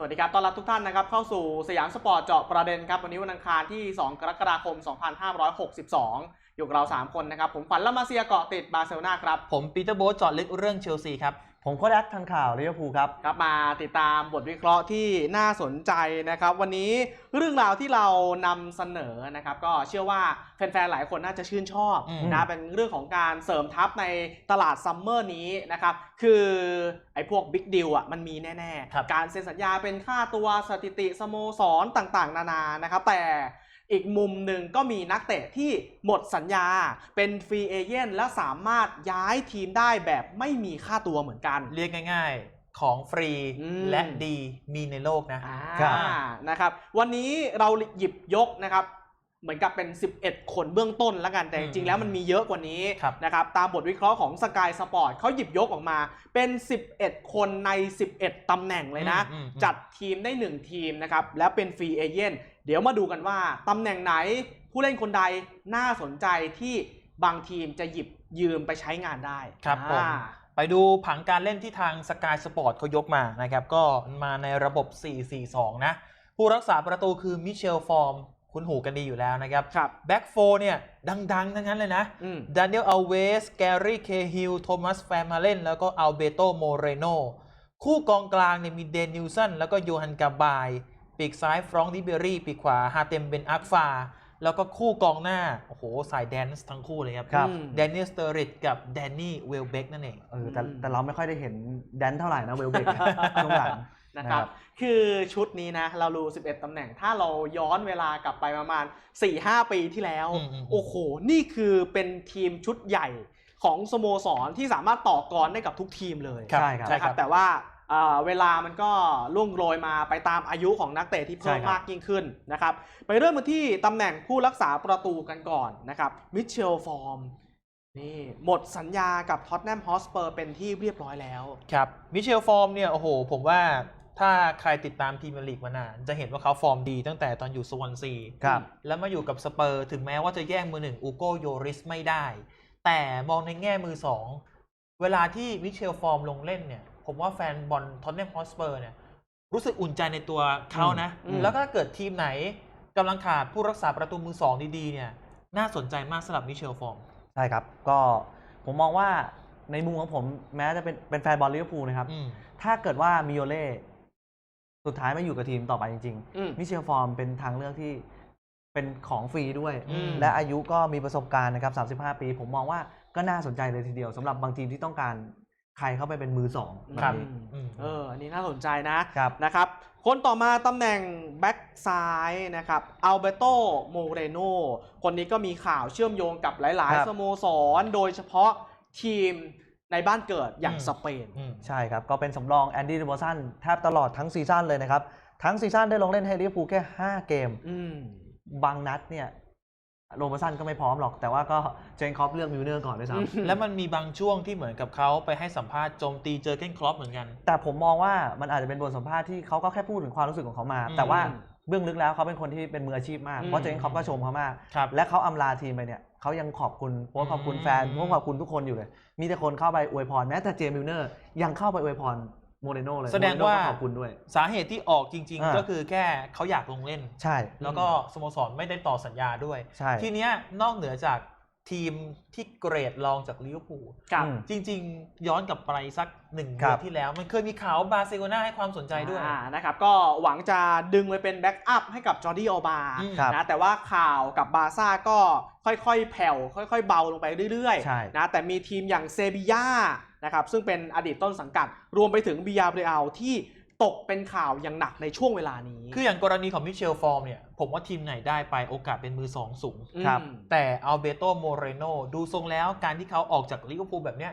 สวัสดีครับ ต้อนรับทุกท่านนะครับเข้าสู่สยามสปอร์ตเจาะประเด็นครับวันนี้วันอังคารที่ 2 กรกฎาคม 2562 อยู่กับเรา 3 คนนะครับ ผมขวัญละมาเซียเกาะติดบาร์เซโลนาครับ ผมปีเตอร์โบ๊ทเจาะลึกเรื่องเชลซีครับ ผมโค้ชแอคทันข่าวลิเวอร์พูลครับ ครับมาติดตามบทวิเคราะห์ที่น่าสนใจนะครับ วันนี้เรื่องราวที่เรานำเสนอนะครับก็เชื่อว่า แฟนๆ หลายคนน่าจะชื่นชอบอืมนะเป็นเรื่องของการเสริมทัพในตลาดซัมเมอร์นี้นะครับ คือไอ้พวกบิ๊กดิวอะมันมีแน่ครับๆการเซ็นสัญญาเป็นค่าตัวสถิติสโมสรต่างๆ นานานะครับ แต่อีกมุมหนึ่งก็มีนักเตะที่หมดสัญญาเป็นฟรีเอเจนต์และสามารถย้ายทีมได้แบบไม่มีค่าตัวเหมือนกัน เรียกง่ายๆของฟรีอืมและดีมีในโลกนะอ่าครับนะครับ วันนี้เราหยิบยกนะครับ เหมือนกับเป็น 11 คนเบื้องต้นแล้วกันแต่จอืมริงๆ แล้วมันมีเยอะกว่านี้ครับนะครับตามบทวิเคราะห์ของ Sky Sport เขาหยิบยกออกมาเป็น 11 คนใน 11 ตำแหน่งเลยนะอืมอืมจัดทีมได้ 1 ทีมนะครับแล้วเป็นฟรีเอเจนต์เดี๋ยวมาดูกันว่าตำแหน่งไหนผู้เล่นคนใดน่าสนใจที่บางทีมจะหยิบยืมไปใช้งานได้ครับผมอ่าไปดูผังการเล่นที่ทางสกายสปอร์ตเขายกมานะครับก็มาในระบบ 4-4-2 นะผู้รักษาประตูคือมิเชลฟอร์ม คุ้นหูกันดีอยู่แล้วนะครับครับแบ็กโฟเนี่ยดังๆ ทั้งนั้นเลยนะอืมด a น i เอลอัลเวส แกรี่เคฮิล โทมัสแฟมาเลนแล้วก็อัลเบโตโมเรโน คู่กองกลางเนี่ยมีเดนนิวสันแล้วก็โยฮันกาบาย ปีกซ้ายฟรองก์ดิเบรี่ ปีกขวาฮาเต็มเบนอักฟา แล้วก็คู่กองหน้า โอ้โห สายแดนส์ทั้งคู่เลยครับครับอืมแดนนี่สเตอริดกับแดนนี่เวลเบกนั่นเองเออแต่อืมแต่เราไม่ค่อยได้เห็นแดนเท่าไหร่นะเวลเบกช่วงหลัง นะครับนะครับ คือชุดนี้นะ เรารู้ 11 ตำแหน่ง ถ้าเราย้อนเวลากลับไปประมาณ 4-5 ปีที่แล้วอืมอืมโอ้โห นี่คือเป็นทีมชุดใหญ่ของสโมสรที่สามารถต่อกรได้กับทุกทีมเลยใช่ครับนะครับแต่ว่าเอ่อเวลามันก็ล่วงโรยมาไปตามอายุของนักเตะที่เพิ่มใช่ครับมากยิ่งขึ้นนะครับ ไปเริ่มมาที่ตำแหน่งผู้รักษาประตูกันก่อนนะครับ มิเชลฟอร์มนี่หมดสัญญากับท็อตแนมฮอสเปอร์เป็นที่เรียบร้อยแล้ว ครับ มิเชลฟอร์มเนี่ย โอ้โห ผมว่า ถ้าใครติดตามพรีเมียร์ลีกมานานจะเห็นว่าเขาฟอร์มดีตั้งแต่ตอนอยู่สวอนซีครับแล้วมาอยู่กับสเปอร์ถึงแม้ว่าจะแย่งมือหนึ่งอูโกโยริสไม่ได้ แต่มองในแง่มือสองเวลาที่มิเชลฟอร์มลงเล่นเนี่ย ผมว่าแฟนบอลท็อตแนมฮอสเปอร์เนี่ย รู้สึกอุ่นใจในตัวเขานะอืมแล้วก็ถ้าเกิดทีมไหนกำลังขาดผู้รักษาประตูมือสองดีๆเนี่ยน่าสนใจมากสำหรับมิเชลฟอร์มใช่ครับ ก็ผมมองว่าในมุมของผมแม้จะเป็นเป็นแฟนบอลลิเวอร์พูลนะครับอืมถ้าเกิดว่ามิโอเล่ สุดท้ายไม่อยู่กับทีมต่อไปจริงอืม ๆมิเชลฟอร์มเป็นทางเลือกที่เป็นของฟรีด้วย อืม และอายุก็มีประสบการณ์นะครับ 35 ปี ผมมองว่าก็น่าสนใจเลยทีเดียวสำหรับบางทีมที่ต้องการใครเข้าไปเป็นมือสองแบครับบ นี้อืมเอออันนี้น่าสนใจนะ ครับ นะครับ คนต่อมาตำแหน่งแบ็กซ้ายนะครับ อัลเบโตโมเรโน คนนี้ก็มีข่าวเชื่อมโยงกับหลาย ครัๆ บสโมสร โดยเฉพาะทีม ในบ้านเกิดอย่างอืม สเปนอืมใช่ครับ ก็เป็นสำรองแอนดี้เดวอสันแทบตลอดทั้งซีซั่นเลยนะครับ ทั้งซีซั่นได้ลงเล่นให้ลิเวอร์พูลแค่ 5 เกม อืม บางนัดเนี่ยโรเบอร์สันก็ไม่พร้อมหรอก แต่ว่าก็เจนคอปเลือกมิวเนอร์ก่อนด้วยซ้อืมแล้วมันมีบางช่วงที่เหมือนกับเขาไปให้สัมภาษณ์โจมตีเจอเก้นครอปเหมือนกันำแต่ผมมองว่ามันอาจจะเป็นบทสัมภาษณ์ที่เขาก็แค่พูดถึงความรู้สึกของเขามา อืมแต่ว่าเบื้องลึกแล้วเขาเป็นคนที่เป็นมืออาชีพมาก อืม เพราะเจนคอปก็ชมเขามาก ครับ และเขาอำลาทีมไปเนี่ย เขายังขอบคุณโพสต์ขอบคุณแฟนอืมโพสต์ขอบคุณทุกคนอยู่เลย มีแต่คนเข้าไปอวยพรแม้แต่เจมิลเนอร์ยังเข้าไปอวยพรโมเรโน่เลยแสดงโมเรโน่ว่าก็ขอบคุณด้วย สาเหตุที่ออกจริงอ่าๆก็คือแค่เขาอยากลงเล่น ใช่ แล้วก็สโมสรไม่ได้ต่อสัญญาด้วยใช่ทีเนี้ยนอกเหนือจาก ทีมที่เกรดรองจากลิเวอร์พูลครับอืมจริง ๆ ย้อนกลับไปสักหนึ่งครัเดือบนที่แล้ว มันเคยมีข่าวว่าบาร์เซโลนาให้ความสนใจด้วยอ่านะครับก็หวังจะดึงไปเป็นแบ็กอัพให้กับจอร์ดี้ออบาอืมครับนะแต่ว่าข่าวกับบาร์ซ่าก็ค่อยๆ แผ่วค่อย ๆ เบาลงไปเรื่อยใช่ๆนะแต่มีทีมอย่างเซบีย่านะครับซึ่งเป็นอดีตต้นสังกัด รวมไปถึงบิยาเบรอัลที่ ตกเป็นข่าวอย่างหนักในช่วงเวลานี้ คืออย่างกรณีของมิเชลฟอร์มเนี่ย ผมว่าทีมไหนได้ไปโอกาสเป็นมือสองสูงอืมครับ แต่อัลเบโตโมเรโนดูทรงแล้วการที่เขาออกจากลิเวอร์พูลแบบเนี้ย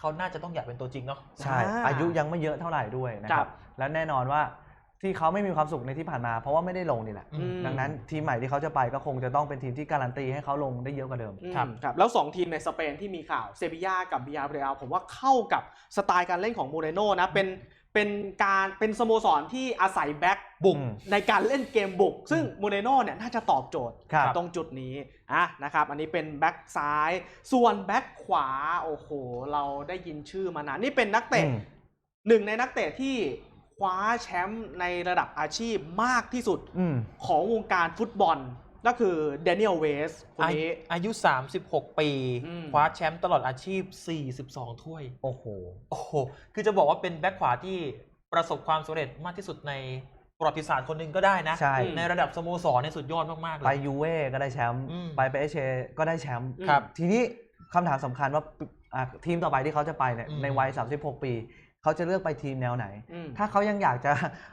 เขาน่าจะต้องอยากเป็นตัวจริงเนาะใช่อ่าอายุยังไม่เยอะเท่าไหร่ด้วยนะคครัรับบและแน่นอนว่าที่เขาไม่มีความสุขในที่ผ่านมา เพราะว่าไม่ได้ลงนี่แหละอืมดังนั้นทีมใหม่ที่เขาจะไปก็คงจะต้องเป็นทีมที่การันตีให้เขาลงได้เยอะกว่าเดิมอืมครับครับแล้ว 2 ทีมในสเปนที่มีข่าวเซบีย่ากับบิยาเบรอัลผมว่าเข้ากับสไตล์การเล่นของโมเรโนนะเป็น เป็นการเป็นสโมสรที่อาศัยแบ็กบุก อืมในการเล่นเกมบุก ซึ่งโมเรโนเนี่ยน่าจะตอบโจทย์ครับ ตรงจุดนี้อะนะครับอันนี้เป็นแบ็กซ้าย ส่วนแบ็กขวาโอ้โห เราได้ยินชื่อมานานนี่เป็นนักเตะ อืม หนึ่งในนักเตะที่คว้าแชมป์ในระดับอาชีพมากที่สุดอืม ของวงการฟุตบอล ก็คือเดนิเอลเวสคนอายุนี้อายุ 36 ปีอืมคว้าแชมป์ตลอดอาชีพ 42 ถ้วย โอ้โห โอ้โห คือจะบอกว่าเป็นแบ็คขวาที่ประสบความสำเร็จมากที่สุดในประวัติศาสตร์คนหนึ่งก็ได้นะใช่ในระดับสโมสรในยสุดยอดมาก ๆ เลไปยยูเว่ก็ได้แชมป์อืมไปไปเอเชก็ได้แชมป์ครับทีนี้คำถามสำคัญว่าอะทีมต่อไปที่เขาจะไปเนี่ยอืมในวัย 36 ปี เขาจะเลือกไปทีมแนวไหนอืมถ้าเขายังอยากจะ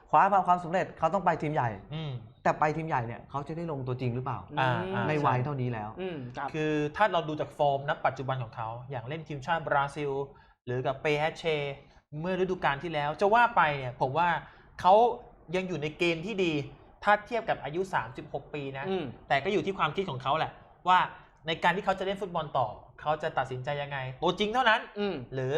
คว้าความสำเร็จเขาต้องไปทีมใหญ่อืมแต่ไปทีมใหญ่เนี่ยเขาจะได้ลงตัวจริงหรือเปล่าอ่าอืมอ่าในวัยเท่านี้แล้วอืมครับคือถ้าเราดูจากฟอร์มณปัจจุบันของเขาอย่างเล่นทีมชาติบราซิล หรือกับเปแฮเชเมื่อฤดูกาลที่แล้ว จะว่าไปเนี่ยผมว่าเขายังอยู่ในเกณฑ์ที่ดี ถ้าเทียบกับอายุ 36 ปีนะอืมแต่ก็อยู่ที่ความคิดของเขาแหละ ว่าในการที่เขาจะเล่นฟุตบอลต่อ เขาจะตัดสินใจยังไงตัวจริงเท่านั้นอืมหรือ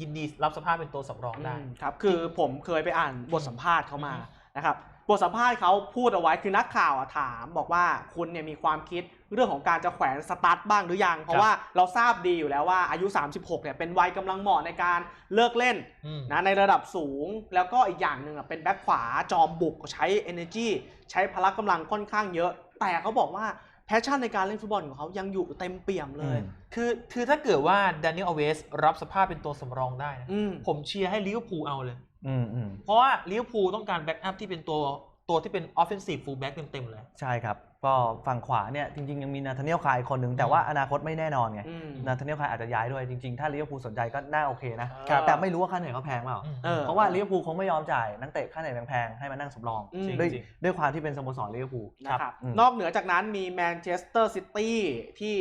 ยินดีรับสภาพเป็นตัวสำรองได้อืมครับคือผมเคยไปอ่านบทสัมภาษณ์เขามาอืมนะครับบทสัมภาษณ์เขาพูดเอาไว้คือนักข่าวอะถามบอกว่าคุณเนี่ยมีความคิดเรื่องของการจะแขวนสตาร์ทบ้างหรือยัง เพราะว่าเราทราบดีอยู่แล้วว่าอายุ 36เนี่ยเป็นวัยกำลังเหมาะในการเลิกเล่นอืมนะในระดับสูง แล้วก็อีกอย่างหนึ่งอะเป็นแบ็คขวาจอมบุกใช้ energy ใช้พละกำลังค่อนข้างเยอะ แต่เขาบอกว่า แพชชั่นในการเล่นฟุตบอลของเขายังอยู่เต็มเปี่ยมเลยอืมคือคือถ้าเกิดว่าด a นิ e ลอเวสรับสภาพเป็นตัวสำรองได้นะอืมผมเชียร์ให้ลิเวอร์พูลเอาเลยอืมอืมเพราะว่าลิเวอร์พูลต้องการแบ็กอัพที่เป็นตัวตัวที่เป็น offensive fullback เต็มๆเลย ใช่ครับ ก็ฝั่งขวาเนี่ยจริงๆ ยังมีนาธาเนียลคายคนหนึ่งแต่ว่าอนาคตไม่แน่นอนไงอืม นาธาเนียลคายอาจจะย้ายด้วยจริงๆ ถ้าลิเวอร์พูลสนใจก็น่าโอเคนะ ครับแต่ไม่รู้ว่าค่าเหนื่อยเขาแพงเปล่า เออ เพราะว่าลิเวอร์พูลคงไม่ยอมจ่ายนักเตะค่าเหนื่อยแพงๆให้มานั่งสำรองอืม ด้วยจริง ด้วยความที่เป็นสโมสรลิเวอร์พูล นะครับ อืม นอกเหนือจากนั้นมีแมนเชสเตอร์ซิตี้ที่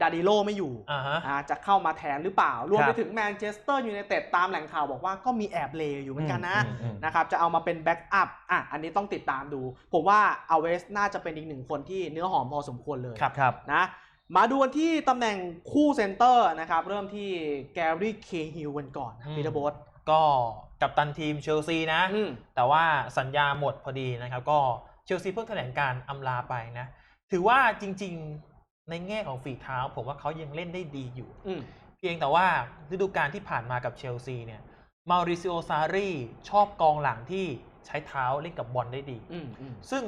ดาดิโลไม่อยู่อ่าฮะอ่าจะเข้ามาแทนหรือเปล่า รวมครัไปบถึงแมนเชสเตอร์ยูไนเต็ดตามแหล่งข่าวบอกว่าก็มีแอบเลอยู่เหมือนกันนะอืมอืมนะครับจะเอามาเป็นแบ็กอัพอะอันนี้ต้องติดตามดู ผมว่าอเวสน่าจะเป็นอีกหนึ่งคนที่เนื้อหอมพอสมควรเลยครับครับนะมาดูกันที่ตำแหน่งคู่เซนเตอร์นะครับเริ่มที่แกรี่เคฮิลกันก่อนอืมปีเตอร์โบสก็กับตันทีมเชลซีนะอืมแต่ว่าสัญญาหมดพอดีนะครับ ก็เชลซีเพิ่งแถลงการอำลาไปนะ ถือว่าจริง ๆ ในแง่ของฝีเท้า ผมว่าเขายังเล่นได้ดีอยู่อืมเพียงแต่ว่าฤดูกาลที่ผ่านมากับเชลซีเนี่ยมาริซิโอซารีชอบกองหลังที่ใช้เท้าเล่นกับบอลได้ดีอืมอืมซึ่ง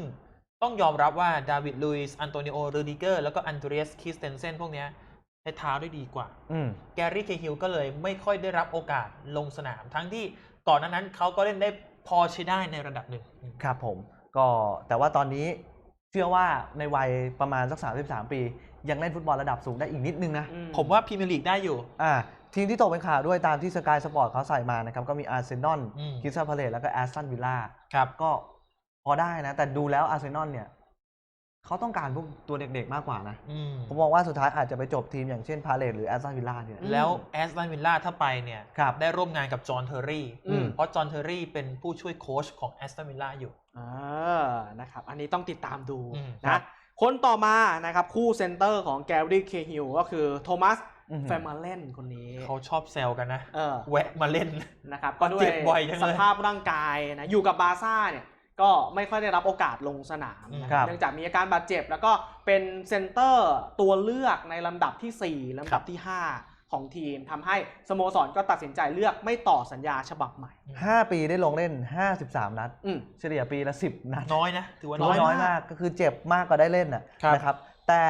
ต้องยอมรับว่าดาวิดลุยส์อันโตนิโอรูดิเกอร์ แล้วก็อันเดรียสคิสเตนเซนพวกเนี้ยใช้เท้าได้ดีกว่าอืมแกรี่เคฮิลก็เลยไม่ค่อยได้รับโอกาสลงสนาม ทั้งที่ก่อนหน้านั้นเขาก็เล่นได้พอใช้ได้ในระดับหนึ่ง ครับผม ก็แต่ว่าตอนนี้ เชื่อว่าในวัยประมาณสัก 33 ปี ยังเล่นฟุตบอลระดับสูงได้อีกนิดนึงนะอืผมว่าพรีเมียร์ลีกได้อยู่อ่าทีมที่ตกเป็นข่าวด้วยตามที่สกายสปอร์ตเขาใส่มานะครับก็มีอาร์เซนอลอืมคิสซาพาเลตแล้วก็แอสตันวิลล่าครับก็พอได้นะ แต่ดูแล้วอาร์เซนอลเนี่ย เขาต้องการพวกตัวเด็กๆมากกว่านะ อืมผมมองว่าสุดท้ายอาจจะไปจบทีมอย่างเช่นพาเลตหรือแอสตันวิลล่าเนี่ย แล้วแอสตันวิลล่าถ้าไปเนี่ย ครับได้ร่วมงานกับจอห์นเทอร์รี่ อืม เพราะจอห์นเทอร์รี่เป็นผู้ช่วยโค้ชของแอสตันวิลล่าอยู่ อ่านะครับ อันนี้ต้องติดตามดูอืม นะ คนต่อมานะครับ คู่เซนเตอร์ของแกรี่เคฮิลก็คือโทมัสอื้อหือ แฟมาเลนคนนี้เขาชอบแซวกันนะ เออแวะมาเล่น นะครับ ก็ด้วยเจ็บบ่อยจังเลย สภาพร่างกายนะ อยู่กับบาร์ซ่าเนี่ย ก็ไม่ค่อยได้รับโอกาสลงสนามนะคครัรับบเนื่องจากมีอาการบาดเจ็บ แล้วก็เป็นเซนเตอร์ตัวเลือกในลำดับทีสี่ 4ลำดับที่ 5 ของทีมทำให้สโมสรก็ตัดสินใจเลือกไม่ต่อสัญญาฉบับใหม่ห้าปีได้ลงเล่น 53 นัดอืมเฉลี่ยปีละ 10 นัดน้อยนะถือว่าถือน้อยว่าน้อยมากมากก็คือเจ็บมากกว่าได้เล่นน่ะครับนะครับแต่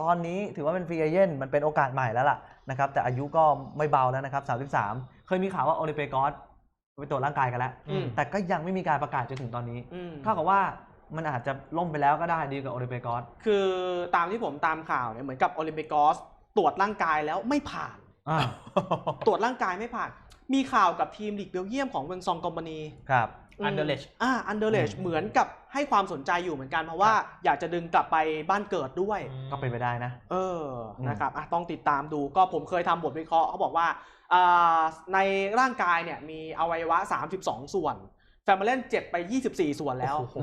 ตอนนี้ถือว่าเป็นฟรีเอเย่นมันเป็นโอกาสใหม่แล้วล่ะนะครับแต่อายุก็ไม่เบาแล้วนะครับ 33 เคยมีข่าวว่าโอลิเปกอส ไปตรวจร่างกายกันแล้ว อืม แต่ก็ยังไม่มีการประกาศจนถึงตอนนี้ อืม เท่ากับว่ามันอาจจะล่มไปแล้วก็ได้ดีกว่าโอลิเปกอสคือตามที่ผมตามข่าวเนี่ยเหมือนกับโอลิมปิกอสตรวจร่างกายแล้วไม่ผ่าน อ่า ตรวจร่างกายไม่ผ่าน มีข่าวกับทีมลีกเบลเยียมของเวงซองกอมปานี ครับ Anderlecht อ่าอันเดอร์เลชอืมเหมือนกับให้ความสนใจอยู่เหมือนกันเพราะว่าอยากจะดึงกลับไปบ้านเกิดด้วย ก็เป็นไปได้นะ เอออืมนะครับอะต้องติดตามดูก็ผมเคยทำบทวิเคราะห์เขาบอกว่าอ่าในร่างกายเนี่ยมีอวัยวะ 32 ส่วน แฟมเล่นเจ็บไป 24 ส่วนแล้วโอ้โห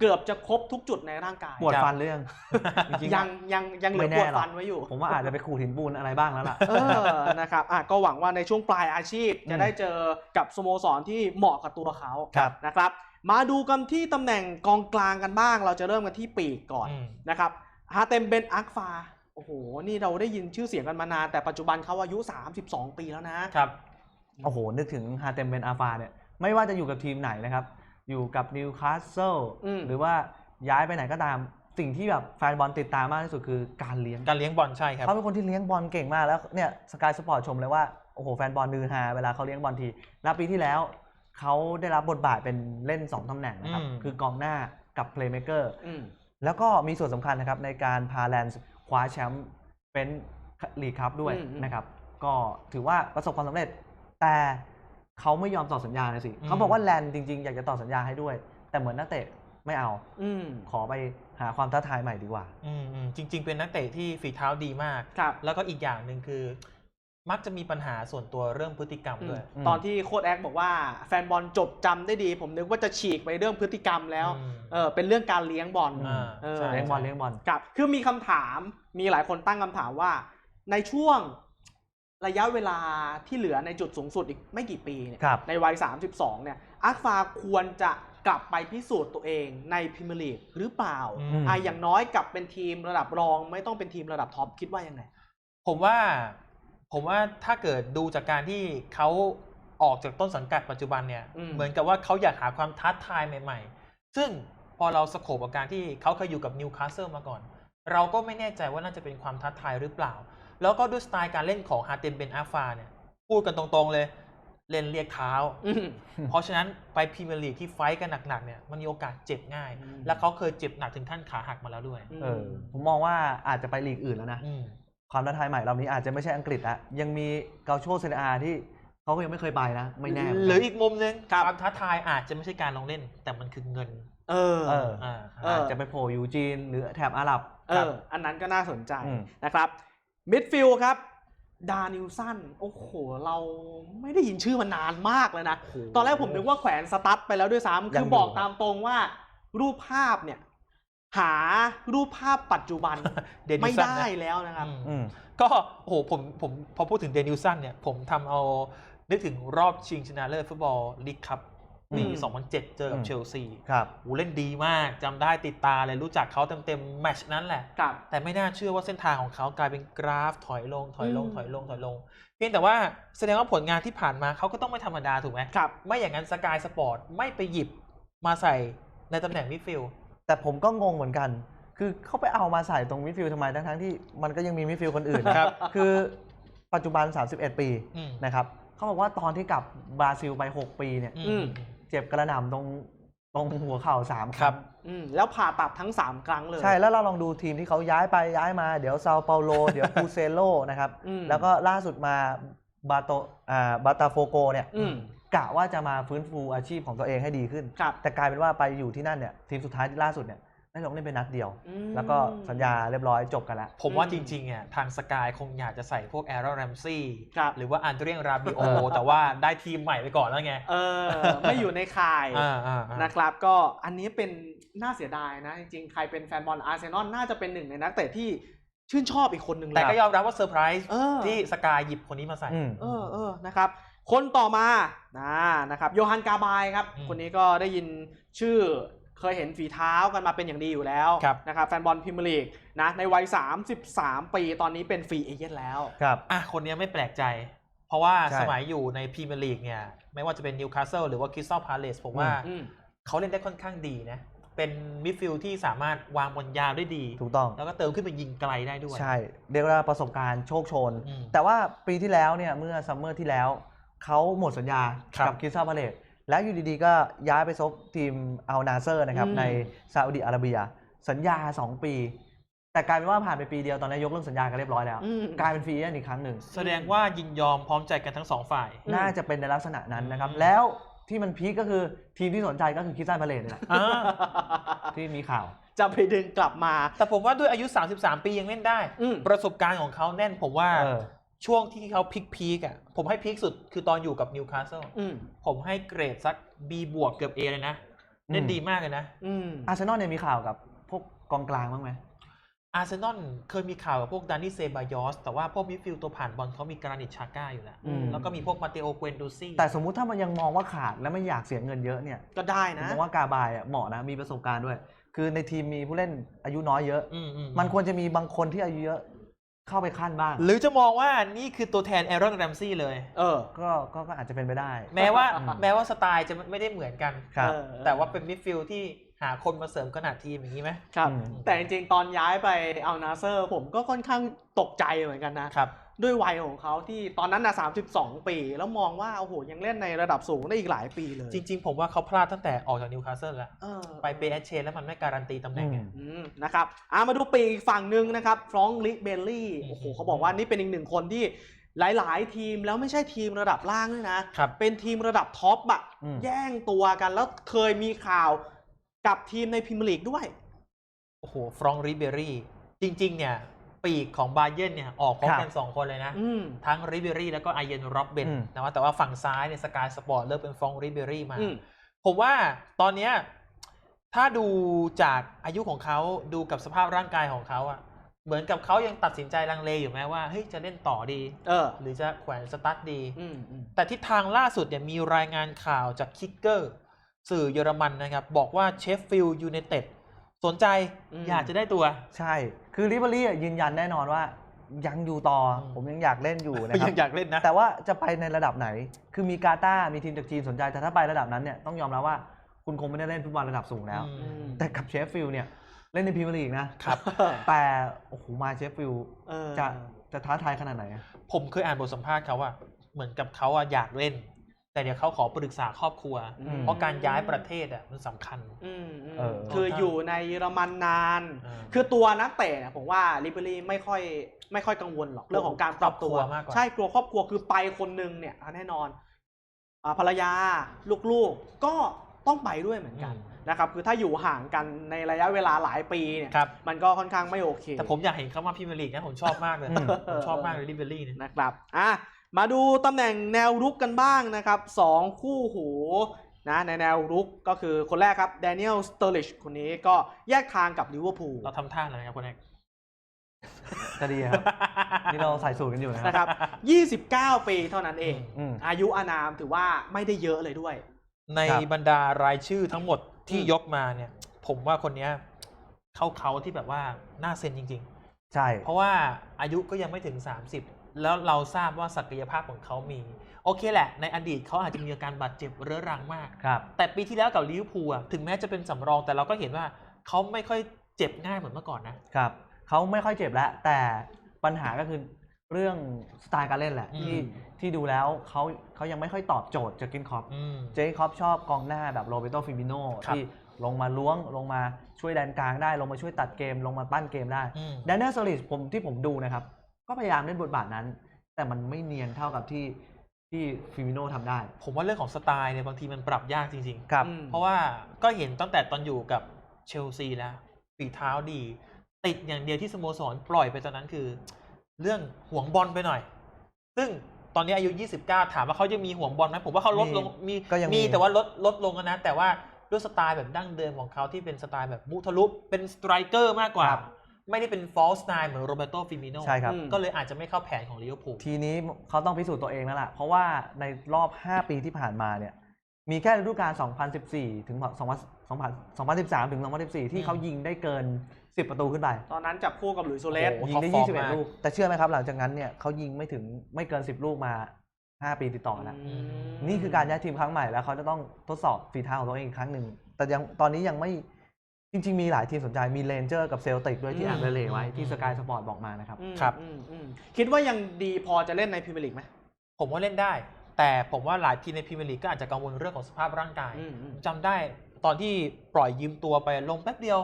เกือบจะครบทุกจุดในร่างกายปวดครับฟันเรื่องจริงๆยังยังยังเหลือไม่ปแน่วดหรอกฟันไว้อยู่ ผมว่าอาจจะไปขูดหินปูนอะไรบ้างแล้วล่ะเออนะครับอะก็หวังว่าในช่วงปลายอาชีพอืมจะได้เจอกับสโมสรที่เหมาะกับตัวเขาครับนะครับ มาดูกันที่ตำแหน่งกองกลางกันบ้าง เราจะเริ่มกันที่ปีกก่อนอืมนะครับฮาเต็มเบนอักฟาโอ้โห นี่เราได้ยินชื่อเสียงกันมานาน แต่ปัจจุบันเขาอายุ 32 ปีแล้วนะครับ โอ้โหนึกถึงฮาเต็มเบนอาฟาเนี่ย ไม่ว่าจะอยู่กับทีมไหนนะครับ อยู่กับนิวคาสเซิลอืม หรือว่าย้ายไปไหนก็ตาม สิ่งที่แบบแฟนบอลติดตามมากที่สุดคือการเลี้ยง การเลี้ยงบอลใช่ครับ เขาเป็นคนที่เลี้ยงบอลเก่งมากแล้วเนี่ยสกายสปอร์ตชมเลยว่าโอ้โหแฟนบอลนือฮาเวลาเขาเลี้ยงบอลทีแล้วปีที่แล้ว เขาได้รับบทบาทเป็นเล่น 2ตำแหน่งนะครับ อืม คือกองหน้ากับเพลย์เม k เกอร์อืม แล้วก็มีส่วนสำคัญนะครับ ในการพาแลนด์คว้าแชมป์เป็นลีกคัพด้วยอืมอืม นะครับ ก็ถือว่าประสบความสำเร็จ แต่ เขาไม่ยอมต่อสัญญานะสิอืมเขาบอกว่าแลนด์จริงๆ อยากจะต่อสัญญาให้ด้วย แต่เหมือนนักเตะไม่เอาอืมขอไปหาความท้าทายใหม่ดีกว่าอืมอืมจริง ๆ เป็นนักเตะที่ฝีเท้าดีมากครับแล้วก็อีกอย่างหนึ่งคือ มักจะมีปัญหาส่วนตัวเรื่องพฤติกรรมด้วยอืมตอนที่โค้ดแอคบอกว่าแฟนบอลจดจำได้ดี ผมนึกว่าจะฉีกไปเรื่องพฤติกรรมแล้วอืมเออเป็นเรื่องการเลี้ยงบอลอ่าเออใช่เลี้ยงบอลเลี้ยงบอลครับคือมีคำถามมีหลายคนตั้งคำถามว่าในช่วง ระยะเวลาที่เหลือในจุดสูงสุดอีกไม่กี่ปีเนี่ยครับในวัย 32 เนี่ยอักฟาควรจะกลับไปพิสูจน์ตัวเองในพรีเมียร์ลีกหรือเปล่าอืมมอะอย่างน้อยกลับเป็นทีมระดับรองไม่ต้องเป็นทีมระดับท็อปคิดว่ายังไง ผมว่าผมว่าถ้าเกิดดูจากการที่เขาออกจากต้นสังกัดปัจจุบันเนี่ยอืมเหมือนกับว่าเขาอยากหาความท้าทายใหม่ๆ ซึ่งพอเราสโคบกับการที่เขาเคยอยู่กับนิวคาสเซิลมาก่อน เราก็ไม่แน่ใจว่าน่าจะเป็นความท้าทายหรือเปล่า แล้วก็ด้วยสไตล์การเล่นของฮาเต็มเบนอาฟาเนี่ย พูดกันตรงๆเลย เล่นเรียกเท้าอืมเพราะฉะนั้นไปพรีเมียร์ลีกที่ไฟท์กันหนักๆเนี่ยมันมีโอกาสเจ็บง่ายอืมและเขาเคยเจ็บหนักถึงขั้นขาหักมาแล้วด้วย เออผมมองว่าอาจจะไปลีกอื่นแล้วนะอืมความท้าทายใหม่รอบนี้อาจจะไม่ใช่อังกฤษละยังมีเกาโชเซเนอาที่เขาก็ยังไม่เคยไปนะ ไม่แน่หรืออีกมุมหนึงครับความท้าทายอาจจะไม่ใช่การลงเล่น แต่มันคือเงิน เออเอออ่าเอออาจจะไปโผล่อยู่จีนหรือแถบอาหรับเอออันนั้นก็น่าสนใจอืมนะครับ มิดฟิลด์ครับดานิลสันโอ้โห เราไม่ได้ยินชื่อมานานมากเลยนะ ตอนแรกผมนึกว่าแขวนสตั๊ดไปแล้วด้วยซ้ำยัคืงออยู่บอกตามตรงว่า รูปภาพเนี่ย หารูปภาพปัจจุบันเดนิไม่ลสันได้นะแล้วนะครับอืมอืมก็โอ้โหผมผมพอพูดถึงเดนิลสันเนี่ย ผมทำเอานึกถึงรอบชิงชนะเลิศฟุตบอลลีกคัพ ปีอืม2007 เจอกับอืมเชลซีครับโอ้เล่นดีมากจำได้ติดตาเลยรู้จักเขาเต็มๆแมตชนั้นแหละกับแต่ไม่น่าเชื่อว่าเส้นทางของเขากลายเป็นกราฟถอยลงถอยลงอืมถอยลงถอยลง เพียงแต่ว่าแสดงว่าผลงานที่ผ่านมาเขาก็ต้องไม่ธรรมดาถูกไหมครับไม่อย่างนั้นสกายสปอร์ตไม่ไปหยิบมาใส่ในตำแหน่งมิดฟิลด์แต่ผมก็งงเหมือนกัน คือเขาไปเอามาใส่ตรงมิดฟิลด์ทำไมทั้งๆที่มันก็ยังมีมิดฟิลด์คนอื่นนะครับ คือปัจจุบัน 31 ปีอืมนะครับเขาบอกว่าตอนที่กลับบราซิลไป 6 ปีเนี่ยอืม เจ็บกระหน่ำตรงตรงหัวเข่าสามคครัรั้บงอืมแล้วผ่าตัดทั้ง 3 ครั้งเลย ใช่แล้วเราลองดูทีมที่เขาย้ายไปย้ายมาเดี๋ยวซาเปาโล เดี๋ยวคูเซโลนะครับ อืมแล้วก็ล่าสุดมาบาโตอ่าบาตาโฟโกเนี่ยอืม กะว่าจะมาฟื้นฟูอาชีพของตัวเองให้ดีขึ้น ครับ แต่กลายเป็นว่าไปอยู่ที่นั่นเนี่ยทีมสุดท้ายที่ล่าสุดเนี่ย ได้ลงเล่นเป็นนัดเดียว อืม แล้วก็สัญญาเรียบร้อยจบกันแล้ว ผมว่าอืมจริงๆอะทางสกายคงอยากจะใส่พวกแอโรแรมซี่ครับ หรือว่าอันเดรียงราบิโอเออแต่ว่าได้ทีมใหม่ไปก่อนแล้วไงเออ ไม่อยู่ในข่าย อ่าอ่าอ่า นะครับก็อันนี้เป็นน่าเสียดายนะ จริงๆ ใครเป็นแฟนบอลอาร์เซนอลน่าจะเป็นหนึ่งในนักเตะที่ชื่นชอบอีกคนหนึ่งเลแต่ยก็ยอมรับว่าเซอร์ไพรส์เออที่สกายหยิบคนนี้มาใส่ อืม เออเออนะครับ คนต่อมานะนะครับโยฮันกาบายครับ อืม คนนี้ก็ได้ยินชื่อ เคยเห็นฝีเท้ากันมาเป็นอย่างดีอยู่แล้วครับนะครับแฟนบอลพรีเมียร์ลีกนะในวัย 33 ปีตอนนี้เป็นฟรีเอเจนต์แล้วครับอะคนนี้ไม่แปลกใจ เพราะว่าใช่สมัยอยู่ในพรีเมียร์ลีกเนี่ย ไม่ว่าจะเป็นนิวคาสเซิลหรือว่าคริสตัลพาเลสผมว่าอืมเขาเล่นได้ค่อนข้างดีนะเป็นมิดฟิลด์ที่สามารถวางบอลยาวได้ดี ถูกต้อง แล้วก็เติมขึ้นไปยิงไกลได้ด้วย ใช่ เรียกว่าประสบการณ์โชคโชนอืมแต่ว่าปีที่แล้วเนี่ยเมื่อซัมเมอร์ที่แล้ว เขาหมดสัญญาครับกับคริสตัลพาเลต แล้วอยู่ดีๆ ก็ย้ายไปซบทีมอัลนาเซอร์นะครับอืมในซาอุดิอาระเบีย สัญญา 2 ปี แต่กลายเป็นว่าผ่านไปปีเดียวตอนนี้ยกเลิกสัญญากันเรียบร้อยแล้วอืมกลายเป็นฟรีเอเจนต์อีกครั้งหนึ่ง แสดงว่ายินยอมพร้อมใจกันทั้งสองฝ่ายอืมน่าจะเป็นในลักษณะนั้นนะครับอืมแล้วที่มันพีคก็คือทีมที่สนใจก็คือคริสตัลพาเลตนี่แหละอ่าที่มีข่าวจะไปดึงกลับมา แต่ผมว่าด้วยอายุ 33 ปียังเล่นได้อืมประสบการณ์ของเขาแน่นผมว่าเออ ช่วงที่เขาพีคพีกๆอะผมให้พีคสุดคือตอนอยู่กับนิวคาสเซิลอืม ผมให้เกรดสัก B บวกเกือบ A เลยนะเล่นอืม ดีมากเลยนะ อืม อาร์เซนอลเนี่ยมีข่าวกับพวกกองกลางบ้างไหม อาร์เซนอลเคยมีข่าวกับพวกดานิเซบายอส แต่ว่าพวกมิดฟิลด์ตัวผ่านบอลเขามีกรานิตชาก้าอยู่แล้ว อืม แล้วก็มีพวกมาเตโอเกวนดูซี่แต่สมมุติถ้ามันยังมองว่าขาดและไม่อยากเสียเงินเยอะเนี่ยก็ได้ผมนะ มองว่ากาบายอะเหมาะนะมีประสบการณ์ด้วย คือในทีมมีผู้เล่นอายุน้อยเยอะ อืมอืมันควรจะมีบางคนที่อายุเยอะ เข้าไปขั้นบ้าง หรือจะมองว่านี่คือตัวแทนแอรอนแรมซี่เลย เออ ก็ก็ก็อาจจะเป็นไปได้ แม้ว่าอืมแม้ว่าสไตล์จะไม่ได้เหมือนกัน ครับ เออ แต่ว่าเป็นมิดฟิลด์ที่หาคนมาเสริมขนาดทีมอย่างนี้ไหมครับ อืม แต่จริงๆ ตอนย้ายไปเอานาเซอร์ ผมก็ค่อนข้างตกใจเหมือนกันนะ ครับ ด้วยวัยของเขาที่ตอนนั้นนะ32 ปี แล้วมองว่าโอ้โหยังเล่นในระดับสูงได้อีกหลายปีเลย จริง ๆ ผมว่าเขาพลาดตั้งแต่ออกจากนิวคาสเซิลแล้ว เออไปเปแอชเชนแล้วมันไม่การันตีตำแหน่งไงอืมอืมนะครับอะมาดูปีกอีกฝั่งหนึ่งนะครับฟรองก์ลิเบลลี่อืมโอ้โหเขาบอกว่านี่เป็นอีกหนึ่งคนที่หลาย ๆ ทีมแล้วไม่ใช่ทีมระดับล่างด้วยนะครับเป็นทีมระดับท็อปอะอืม แย่งตัวกันแล้วเคยมีข่าวกับทีมในพรีเมียร์ลีกด้วย โอ้โห ฟรองริเบรี่ จริง ๆ เนี่ย ปีกของบาเยร์นเนี่ยออกพร้อมกัน 2 คนเลยนะอืมทั้งริเบรี่แล้วก็ไอเยนร็อบเบนอืมนะว่าแต่ว่าฝั่งซ้ายเนี่ยสกายสปอร์ตเลือกเป็นฟรองริเบรี่มาอืมผมว่าตอนเนี้ยถ้าดูจากอายุของเขาดูกับสภาพร่างกายของเขาอะเหมือนกับเขายังตัดสินใจลังเลอยู่ไหมว่าเฮ้ยจะเล่นต่อดี เออ หรือจะแขวนสตาร์ทดีอืมอืมแต่ทิศทางล่าสุดเนี่ยมีรายงานข่าวจากคิกเกอร์ สื่อเยอรมันนะครับ บอกว่าเชฟฟิลด์ยูไนเต็ดสนใจอยากจะได้ตัว ใช่ คือลิเบอรี่ยืนยันแน่นอนว่า ยังอยู่ต่ออมผมยังอยากเล่นอยู่นะครัยับงอยากเล่นนะ แต่ว่าจะไปในระดับไหน คือมีกาตาร์มีทีมจากจีนสนใจ แต่ถ้าไประดับนั้นเนี่ยต้องยอมรับว่าคุณคงไม่ได้เล่นฟุตบอลระดับสูงแล้วอือืม แต่กับเชฟฟิลด์เนี่ยเล่นในพรีเมียร์ลีกนะครับ แต่โอ้โหมาเชฟฟิลด์เออจะจะท้าทายขนาดไหนอะ ผมเคยอ่านบทสัมภาษณ์เขาว่า เหมือนกับเขาอะอยากเล่น แต่เดี๋ยวเขาขอปรึกษาครอบครัว อืม เพราะการย้ายประเทศอะมันสำคัญ อืมอืมเออ คืออยู่ในเยอรมันนาน เออ คือตัวนักเตะเนี่ยผมว่าลิเบอรี่ไม่ค่อยไม่ค่อยกังวลหรอกเรื่องของการปรับตัว ครอบครัวมากกว่า ใช่กลัวครอบครัวคือไปคนหนึงเนี่ยแน่นอนอ่าภรรยาลูกๆก็ต้องไปด้วยเหมือนกันนะครับ คือถ้าอยู่ห่างกันในระยะเวลาหลายปีเนี่ยครับ มันก็ค่อนข้างไม่โอเค แต่ผมอยากเห็นเขามาพรีเมียร์ลีกนะผมชอบมากเลย อืม ผมชอบมากเลยลิเบอรี่เนี่ย นะครับ อะ มาดูตำแหน่งแนวรุกกันบ้างนะครับสองคู่หูนะในแนวรุกก็คือคนแรกครับแดเนียลสเตอร์ลิชคนนี้ก็แยกทางกับลิเวอร์พูลเราทำท่าอะไรครับคนแรกจะดีครับ นี่เราใส่สูตรกันอยู่นะนะคครับรับ29 ปีเท่านั้นเอง อืม อายุอานามถือว่าไม่ได้เยอะเลยด้วย ในครับ บรรดารายชื่อทั้งหมดที่อืมยกมาเนี่ย ผมว่าคนเนี้ยเขาเขาที่แบบว่าน่าเซ็นจริง ใช่ ๆ เพราะว่าอายุก็ยังไม่ถึง 30 แล้วเราทราบว่าศักยภาพของเขามี โอเคแหละ ในอดีตเขาอาจจะมีอาการบาดเจ็บเรื้อรังมาก ครับ แต่ปีที่แล้วกับลิเวอร์พูลอะถึงแม้จะเป็นสำรองแต่เราก็เห็นว่าเขาไม่ค่อยเจ็บง่ายเหมือนเมื่อก่อนนะ ครับเขาไม่ค่อยเจ็บแล้วแต่ปัญหาก็คือเรื่องสไตล์การเล่นแหละอืม ที่ที่ดูแล้วเขาเขายังไม่ค่อยตอบโจทย์จากกินคอปอืม เจคอบชอบกองหน้าแบบโรเบโตฟิมิโนครับ ที่ลงมาล้วงลงมาช่วยแดนกลางได้ ลงมาช่วยตัดเกมลงมาปั้นเกมได้ อืม แดนเนอร์สลิสผมที่ผมดูนะครับ ก็พยายามเล่นบทบาทนั้น แต่มันไม่เนียนเท่ากับที่ที่ฟิมิโนทำได้ ผมว่าเรื่องของสไตล์เนี่ยบางทีมันปรับยากจริงครับอืมๆเพราะว่าก็เห็นตั้งแต่ตอนอยู่กับเชลซีแล้วฝีเท้าดี ติดอย่างเดียวที่สโมสรปล่อยไปตอนนั้นคือ เรื่องห่วงบอลไปหน่อย ซึ่งตอนนี้อายุ 29 ถามว่าเขาจะมีห่วงบอลไหมผมว่าเขาลดลงมีก็ยังมีมีแต่ว่าลดลดลงนะ แต่ว่าด้วยสไตล์แบบดั้งเดิมของเขาที่เป็นสไตล์แบบมุทะลุเป็นสไตรเกอร์มากกว่า ครับ ไม่ได้เป็นฟอลสไตล์เหมือนโรเบโตฟิมิโนใช่ครับอืมก็เลยอาจจะไม่เข้าแผนของลิเวอร์พูลทีนี้เขาต้องพิสูจน์ตัวเองแล้วล่ะ เพราะว่าในรอบ 5 ปีที่ผ่านมาเนี่ย มีแค่ฤดูกาล 2014 ถึง 2013 ถึง 2014 ที่เขายิงได้เกิน 10 ประตูขึ้นไป ตอนนั้นจับคู่กับหลุยส์โซเลสโอ้โหยิงได้ท็อปฟอร์มมาก21 ลูก แต่เชื่อไหมครับ หลังจากนั้นเนี่ยเขายิงไม่ถึงไม่เกิน 10 ลูกมา 5 ปีติดต่อแล้วอืมนี่คือการย้ายทีมครั้งใหม่แล้วเขาจะต้องทดสอบฝีเท้าของตัวเองอีกครั้งหนึ่ง แต่ยังตอนนี้ยังไม่ จริง ๆ มีหลายทีมสนใจมีเรนเจอร์กับเซลติกด้วยที่อืมอ่านเรเลไว้อืมที่สกายสปอร์ตบอกมานะครับ อืมครับ อืมอืมคิดว่ายังดีพอจะเล่นในพรีเมียร์ลีกไหมผมว่าเล่นได้ แต่ผมว่าหลายทีมในพรีเมียร์ลีกก็อาจจะกังวลเรื่องของสภาพร่างกายอืมอืมจำได้ตอนที่ปล่อยยืมตัวไปลงแป๊บเดียว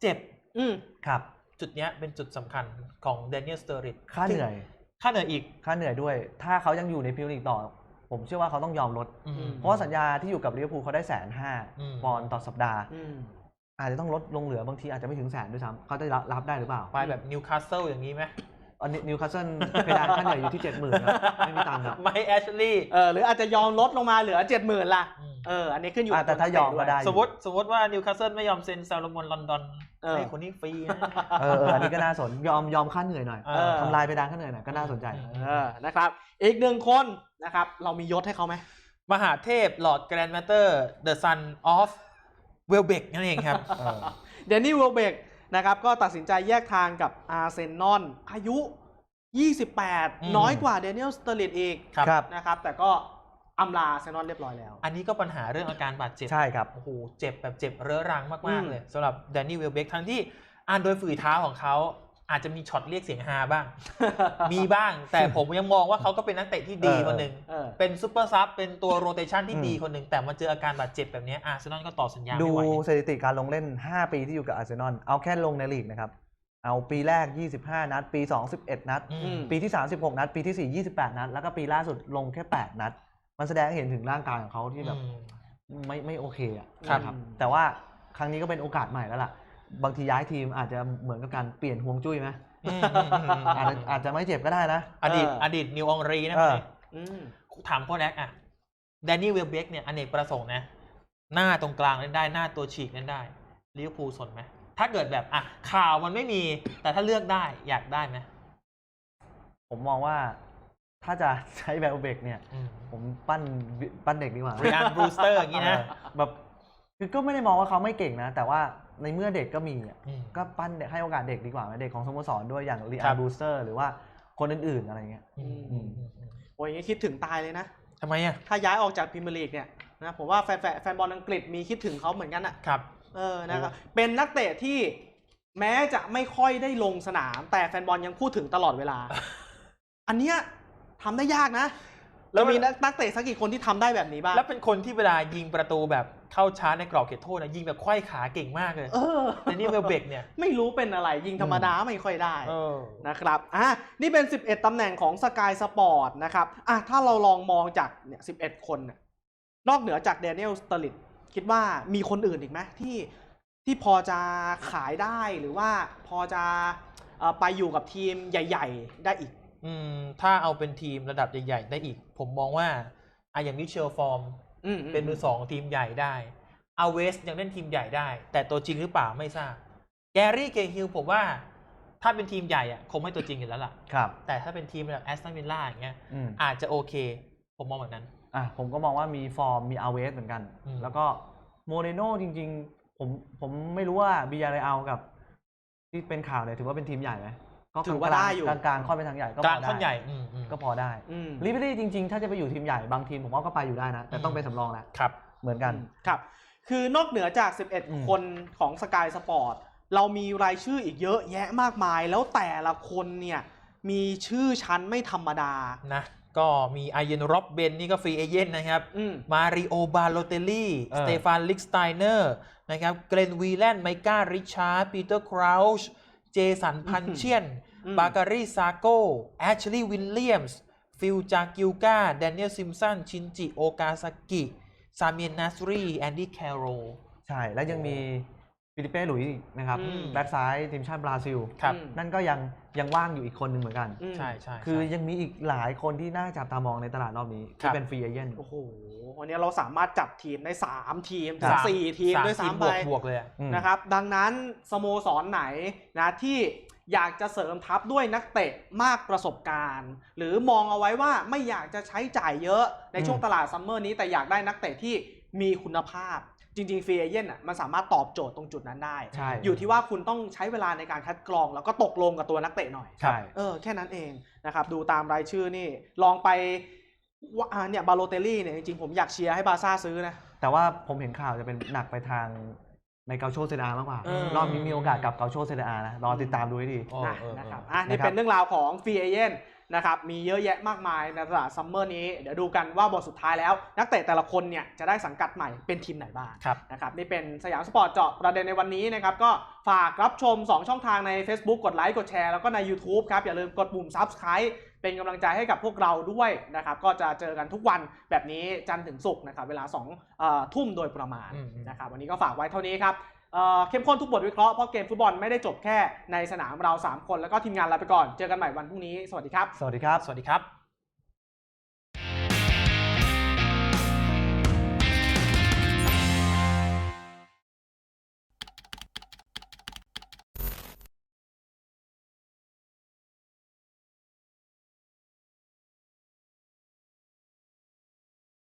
เจ็บอืม ครับ จุดเนี้ยเป็นจุดสำคัญของเดน i ย l สเตอริดค่าเหนื่อย ค่าเหนื่อยอีกค่าเหนื่อยด้วย ถ้าเขายังอยู่ในพรีเมียร์ลีกต่อ ผมเชื่อว่าเขาต้องยอมลด อืม เพราะว่าสัญญาที่อยู่กับลิเวอร์พูลเขาได้แสนห้าอืม ปอนด์ต่อสัปดาห์ อืม อาจจะต้องลดลงเหลือบางทีอาจจะไม่ถึงแสนด้วยซ้ำเขาจะรับรับได้หรือเปล่าไปแบบนิวคาสเซิลอย่างนี้ไหมอันนี้นิวคาสเซิลเพดานค่าเหนื่อยอยู่ที่เจ็ดหมื่นไม่มีตังค์ครับไม่แอชลีย์เออหรืออาจจะยอมลดลงมาเหลือเจ็ดหมื่นล่ะเอออันนี้ขึ้นอยู่อะแต่ถ้ายอมก็ได้ สมมติสมมติว่านิวคาสเซิลไม่ยอมเซ็นซาโลมอนลอนดอนเออให้คนนี้ฟรีนะเออเอออันนี้ก็น่าสนยอมยอมค่าเหนื่อยหน่อยเออทำลายเพดานค่าเหนื่อยหน่อยก็น่าสนใจเออนะครับ อีกหนึ่งคนนะครับ เรามียศให้เขาไหมมหาเทพหลอดแกรนด์มาเตอร์เดอะซันออฟ เวลเบกนั่นเองครับเออเดนนี่เวลเบกนะครับก็ตัดสินใจแยกทางกับอาร์เซนอลอายุ 28 น้อยกว่าเดนิเอลสเตอร์ลิตอีกครับครับนะครับ แต่ก็อำลาอาร์เซนอลเรียบร้อยแล้ว อันนี้ก็ปัญหาเรื่องอาการบาดเจ็บ ใช่ครับ โอ้โห เจ็บแบบเจ็บเรื้อรังอืมากมๆเลยสำหรับแดนนี่เวลเบกทั้งที่อ่านโดยฝีเท้าของเขา อาจจะมีช็อตเรียกเสียงฮาบ้าง มีบ้าง แต่ผมยังมองว่าเขาก็เป็นนักเตะที่ดีเออคนหนึ่งเออ เป็นซูเปอร์ซับเป็นตัวโรเตชันที่อืมดีคนหนึ่งแต่มาเจออาการบาดเจ็บแบบนี้อาร์เซนอลก็ต่อสัญญาดูไม่ไหวสถิติการลงเล่น 5 ปีที่อยู่กับอาร์เซนอลเอาแค่ลงในลีกนะครับ เอาปีแรก 25 นัด ปี 2 11 นัด อือืมมปีที่ 36 นัด ปีที่ 4 28 นัด แล้วก็ปีล่าสุดลงแค่ 8 นัด มันแสดงให้เห็นถึงร่างกายของเขาที่แบบ อืม ไม่ไม่โอเคอะครับนะครับแต่ว่าครั้งนี้ก็เป็นโอกาสใหม่แล้วล่ะ บางทีย้ายทีมอาจจะเหมือนกับการเปลี่ยนฮวงจุ้ยไหมอืมอืมอืมอืม อาจจะอาจจะไม่เจ็บก็ได้นะอดีตเอออดีตนิวอองรีนะเออ อืมถามพ่อแดกอะแดนนี่เวลเบกเนี่ยอเนกประสงค์นะ หน้าตรงกลางเล่นได้หน้าตัวฉีกเล่นได้ลิเวอร์พูลสนไหมถ้าเกิดแบบอะข่าวมันไม่มี แต่ถ้าเลือกได้อยากได้ไหมผมมองว่าถ้าจะใช้แบบเบกเนี่ย อืมผมปั้นปั้นเด็กดีกว่าเรียนบรูสเตอร์อย่างนี้นะ เออแบบคือก็ไม่ได้มองว่าเขาไม่เก่งนะ แต่ว่า ในเมื่อเด็กก็มีอะอืมก็ปั้นเด็กให้โอกาสเด็กดีกว่าไหมเด็กของสโมสรด้วยอย่างลีครัอาบบูสเตอร์หรือว่าคนอื่นๆอะไรเงี้ยอืมอืมอืมอืมโอ้ยอย่างนี้คิดถึงตายเลยนะทำไมอะถ้าย้ายออกจากพรีเมียร์ลีกเนี่ยนะผมว่าแฟนแฟนแฟนบอลอังกฤษมีคิดถึงเขาเหมือนกันอะครับเออนะครับเป็นนักเตะที่แม้จะไม่ค่อยได้ลงสนาม แต่แฟนบอลยังพูดถึงตลอดเวลา อันเนี้ยทำได้ยากนะแล้แล้ววมีนักนักเตะสักกี่คนที่ทำได้แบบนี้บ้างแล้วเป็นคนที่เวลายิงประตูแบบ เข้าชาร์จในกรอบเขตโทษนะยิงแบบไขว้ขาเก่งมากเลยเออแต่นี่เวลเบกเนี่ย ไม่รู้เป็นอะไรยิงธรรมดาไม่ค่อยได้เออนะครับอะนี่เป็น 11 ตำแหน่งของสกายสปอร์ตนะครับอะถ้าเราลองมองจากเนี่ย11 คนน่ะนอกเหนือจากเดนิเอลสเตอริตคิดว่ามีคนอื่นอีกไหมที่ที่พอจะขายได้หรือว่าพอจะเอ่อไปอยู่กับทีมใหญ่ ๆ ได้อีก อืมถ้าเอาเป็นทีมระดับใหญ่ ๆ ได้อีก ผมมองว่าอะอย่างมิเชลฟอร์มอืม เป็นมือสองทีมใหญ่ได้อาเวสยังเล่นทีมใหญ่ได้ แต่ตัวจริงหรือเปล่าไม่ทราบ แกรี่เกฮิลผมว่า ถ้าเป็นทีมใหญ่อะคงไม่ตัวจริงอยู่แล้วล่ะครับ แต่ถ้าเป็นทีมแบบแอสตันวิลล่าอย่างเงี้ยอืมอาจจะโอเค ผมมองแบบนั้นอะผมก็มองว่ามีฟอร์มมีอาเวสเหมือนกันอืมแล้วก็โมเรโนจริง ๆ ผมผมไม่รู้ว่าบิยาเรอัลกับ ที่เป็นข่าวเนี่ยถือว่าเป็นทีมใหญ่ไหม ก็ถือว่าได้อยู่ กลางๆค่อนไปทางใหญ่ก็กพลาองได้ท่อนใหญ่อืมอืมก็พอได้อืมลิเบอรี่จริง ๆ ถ้าจะไปอยู่ทีมใหญ่บางทีมผมว่าก็ไปอยู่ได้นะ แต่ต้องอืมเป็นสำรองแล้วครับ เหมือนกัน ครับ คือนอกเหนือจาก อืม 11 คนของสกายสปอร์ตเรามีรายชื่ออีกเยอะแยะมากมาย แล้วแต่ละคนเนี่ย มีชื่อชั้นไม่ธรรมดา นะ ก็มีอาเยนร็อบเบนนี่ก็ฟรีเอเย่นนะครับ อืม มาริโอบาโลเตลลี่ เออ สเตฟานลิกสไตเนอร์ นะครับ เกรนวีแลนด์ไมก้า ริชาร์ด ปีเตอร์คราวช์ เจสันพันเชียนอืมบาการีซาโกแอชลีย์วิลเลียมส์ ฟิลจากิวกาแดเนียลซิมสัน ชินจิ โอกาซากิ ซาเมียนนัสรี แอนดี้แคโร ใช่ แล้วยังมี ฟิลิเป้หลุยส์อีกนะครับอืม แบ็กซ้ายทีมชาติบราซิล ครับ อืม นั่นก็ยังยังว่างอยู่อีกคนหนึ่งเหมือนกัน อืม ใช่ใช่คือใช่ ยังมีอีกหลายคนที่น่าจับตามองในตลาดรอบนี้ครัที่บ เป็นฟรีเอเย่น โอ้โห วันนี้เราสามารถจับทีมได้ 3 ทีมครัถึบงสี่ทีมด้วยสาซ้ำบไปวกบวกเลยอะ นะครับ ดังนั้นสโมสรไหนนะที่อยากจะเสริมทัพด้วยนักเตะมากประสบการณ์ หรือมองเอาไว้ว่าไม่อยากจะใช้จ่ายเยอะในช่วงอืม ตลาดซัมเมอร์นี้แต่อยากได้นักเตะที่มีคุณภาพ จริงๆฟรีเอเย่นอะมันสามารถตอบโจทย์ตรงจุดนั้นได้ ใช่อยู่ที่ว่าคุณต้องใช้เวลาในการคัดกรอง แล้วก็ตกลงกับตัวนักเตะหน่อย ใช่ เออแค่นั้นเองนะครับดูตามรายชื่อนี่ลองไปว่าอ่าเนี่ยบาโลเตลลี่เนี่ยจริงๆผมอยากเชียร์ให้บาร์ซ่าซื้อนะ แต่ว่าผมเห็นข่าวจะเป็นหนักไปทางในเกาโชเซดามากกว่า เออ รอบนี้มีโอกาสกับเกาโชเซดานะ รอติดตามดูให้ดี โอ้นะเออเออนะครับอะนะครับนี่เป็นเรื่องราวของฟรีเอเย่น นะครับมีเยอะแยะมากมายในตลาดซัมเมอร์นี้ เดี๋ยวดูกันว่าบทสุดท้ายแล้ว นักเตะแต่ละคนเนี่ยจะได้สังกัดใหม่เป็นทีมไหนบ้างครับนะครับนี่เป็นสยามสปอร์ตเจาะประเด็นในวันนี้นะครับก็ฝากรับชม 2 ช่องทางใน Facebook กดไลค์กดแชร์แล้วก็ใน YouTube ครับ อย่าลืมกดปุ่ม Subscribe เป็นกำลังใจให้กับพวกเราด้วยนะครับ ก็จะเจอกันทุกวันแบบนี้จันทร์ถึงศุกร์นะครับ เวลา2เอ่อทุ่มโดยประมาณอืมอืมนะครับ วันนี้ก็ฝากไว้เท่านี้ครับเอ่อ เข้มข้นทุกบทวิเคราะห์เพราะเกมฟุตบอลไม่ได้จบแค่ในสนามเรา 3 คนแล้วก็ทีมงานลาไปก่อน เจอกันใหม่วันพรุ่งนี้ สวัสดีครับ สวัสดีครับ สวัสดีครับ